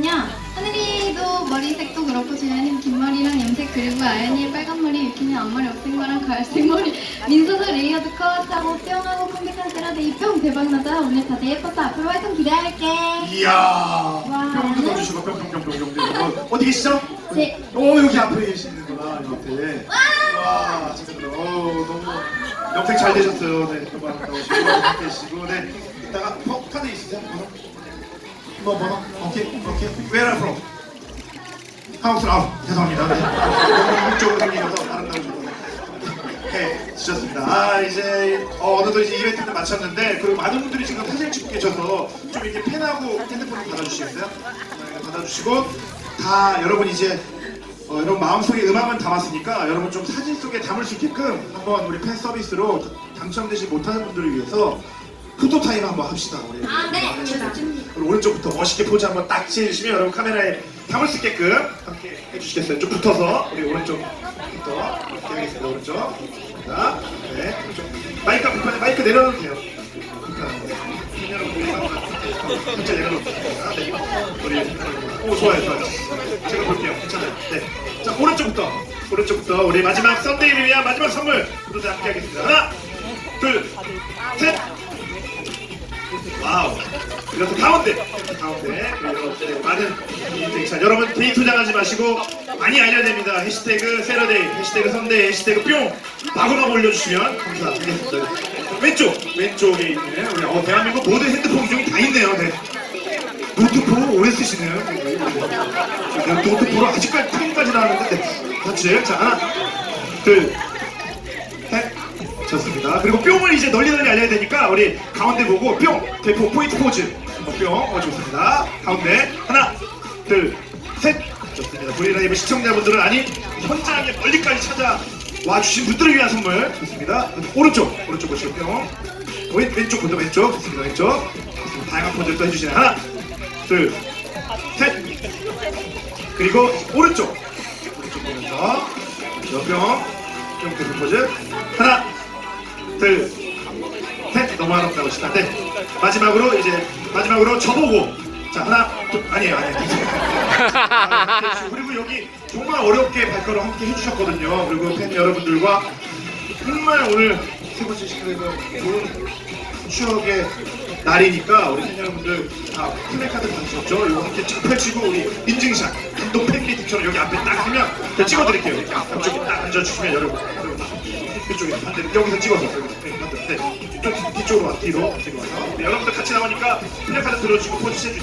냐 하늘이도 머리색도 그렇고 지현이는 긴 머리랑 염색 그리고 아연이 빨간 머리 유키는 앞머리 없앤 거랑 갈색 머리. 민서도 레이어드 컷하고 뿅하고 컴퓨터 세라데 이 뿅 대박나자 오늘 다들 예뻤어 앞으로 활동 기대할게. 이야. 와. 뿅도 던지시고 뿅뿅뿅뿅뿅 어, 어디 계시죠? 네. 오 여기 앞에 계시는구나 이 앞에 와. 지금 어, 너무 염색 잘 되셨어요. 네 금방 나오시고 이렇게 계시고. 네 이따가 어, 카드 있으세요? 번 호? 뭐 번호? 오케이 오케이 Where are from? 한국분 아 죄송합니다 네. 이쪽으로 생기셔서 아름다우시고 네, 주셨습니다. 아, 이제, 어, 어느덧 이제 이벤트를 마쳤는데, 그리고 많은 분들이 지금 사진을 찍고 계셔서, 좀 이렇게 펜하고 핸드폰을 받아주시겠어요? 네, 받아주시고, 다 여러분 이제, 어, 여러분 마음속에 음악은 담았으니까, 여러분 좀 사진 속에 담을 수 있게끔, 한번 우리 팬 서비스로 당첨되지 못하는 분들을 위해서, 포토 타임 한번 합시다. 우리. 아, 네. 그리고 오른쪽부터 멋있게 포즈 한번 딱 취해주시면 여러분 카메라에 담을 수 있게끔 함께 해주시겠어요? 좀 붙어서 우리 오른쪽부터 이렇게 하겠습니다. 오른쪽. 자, 네. 오른쪽. 마이크 불편해. 마이크 내려놓으면 돼요. 진짜 내려놓습니다. 네. 우리. 오, 좋아요, 좋아요. 제가 볼게요. 괜찮아요. 네. 자, 오른쪽부터. 오른쪽부터 우리 마지막 썬데이를 위한 마지막 선물. 모두 함께 하겠습니다. 하나, 둘, 셋. 와우. 이렇게 가운데, 가운데. 네, 많은 인증. 자, 여러분 개인 투자하지 마시고 많이 알려야 됩니다. 해시태그 세러데이, 해시태그 선데이, 해시태그 뿅. 마구마구 올려주시면 감사드리겠습니다. 왼쪽, 왼쪽에 있는 우리 어, 대한민국 모든 핸드폰 기종이 다 있네요. 네. 노트북 오래 쓰시네요. 네, 노트북으로 아직까지 펜까지 나왔는데 네. 같이 자 하나, 둘, 셋. 좋습니다. 그리고 뿅을 이제 널리 널리 알려야 되니까 우리 가운데 보고 뿅! 대포 포인트 포즈. 한번 뿅! 어, 좋습니다. 가운데 하나 둘 셋! 좋습니다. 브리라이브 시청자분들은 아니 현장에 멀리까지 찾아 와 주신 분들을 위한 선물. 좋습니다. 오른쪽 오른쪽 보시고 뿅! 왼, 왼쪽 먼저 왼쪽. 좋습니다. 왼쪽. 다양한 포즈를 또 해주시네. 하나 둘 셋! 그리고 오른쪽. 오른쪽 보면서 뿅! 뿅 대포 포즈. 하나 둘, 셋 너무 아름다우시다. 네 마지막으로 이제 마지막으로 저보고 자 하나 둘 아니에요 아니에요 아, 해주시고, 그리고 여기 정말 어렵게 발걸음 함께 해주셨거든요. 그리고 팬 여러분들과 정말 오늘 세 번째 시간에서 좋은 추억의 날이니까 우리 팬 여러분들 다 플래카드 받으셨죠? 이거 함께 쫙 펼치고 우리 인증샷 감독 팬미팅처럼 여기 앞에 딱 하면 찍어드릴게요. 이렇게 앞쪽에 딱 앉아주시면 여러분 반대로 여기서 찍어서 여기서 네, 반대로 네. 뒤쪽으로 와 뒤로 뒤로 와서 여러분들 같이 나오니까 플래카드 들어주고 포즈 해 주세요.